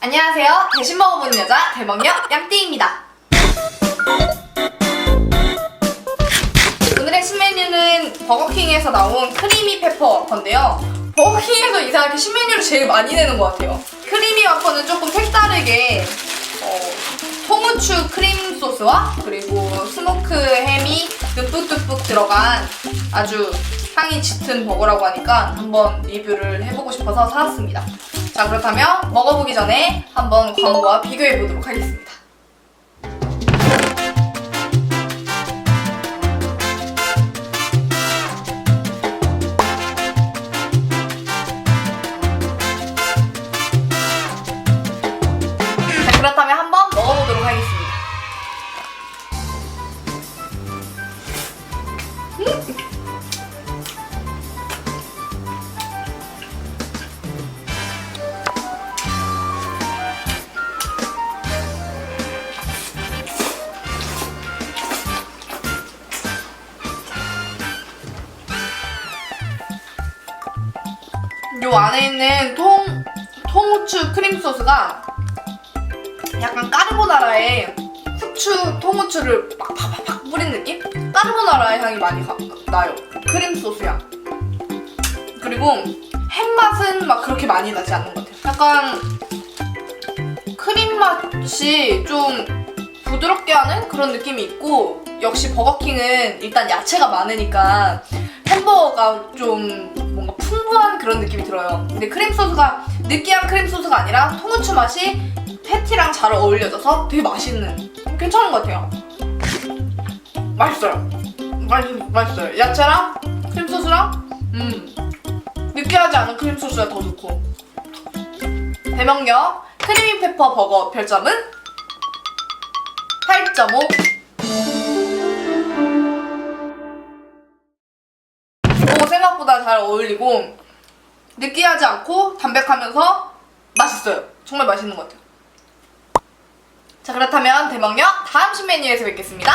안녕하세요. 대신 먹어보는 여자 대먹녀 양띠입니다. 오늘의 신메뉴는 버거킹에서 나온 크리미 페퍼 건데요. 버거킹에서 이상하게 신메뉴를 제일 많이 내는 것 같아요. 크리미 와퍼는 조금 색다르게 어, 통후추 크림 소스와 그리고 스모크 햄이 듬뿍듬뿍 들어간 아주 향이 짙은 버거라고 하니까 한번 리뷰를 해보고 싶어서 사왔습니다. 자 그렇다면 먹어보기 전에 한번 광고와 비교해 보도록 하겠습니다. 요 안에 있는 통 통후추 크림 소스가 약간 까르보나라에 후추 통후추를 막 팍팍팍 뿌린 느낌? 까르보나라의 향이 많이 가- 나요. 크림 소스 향. 그리고 햄 맛은 막 그렇게 많이 나지 않는 것 같아요. 약간 크림 맛이 좀 부드럽게 하는 그런 느낌이 있고 역시 버거킹은 일단 야채가 많으니까 햄버거가 좀 뭔가 풍부한 그런 느낌이 들어요. 근데 크림 소스가 느끼한 크림 소스가 아니라 통후추 맛이 패티랑 잘 어울려져서 되게 맛있는 괜찮은 것 같아요. 맛있어요. 맛있, 맛있어요. 야채랑 크림 소스랑 음 느끼하지 않은 크림 소스가 더 좋고 대명령 크리미 페퍼 버거 별점은 8.5 잘 어울리고 느끼하지 않고 담백하면서 맛있어요. 정말 맛있는 것 같아요. 자 그렇다면 대먹녀 다음 신메뉴에서 뵙겠습니다.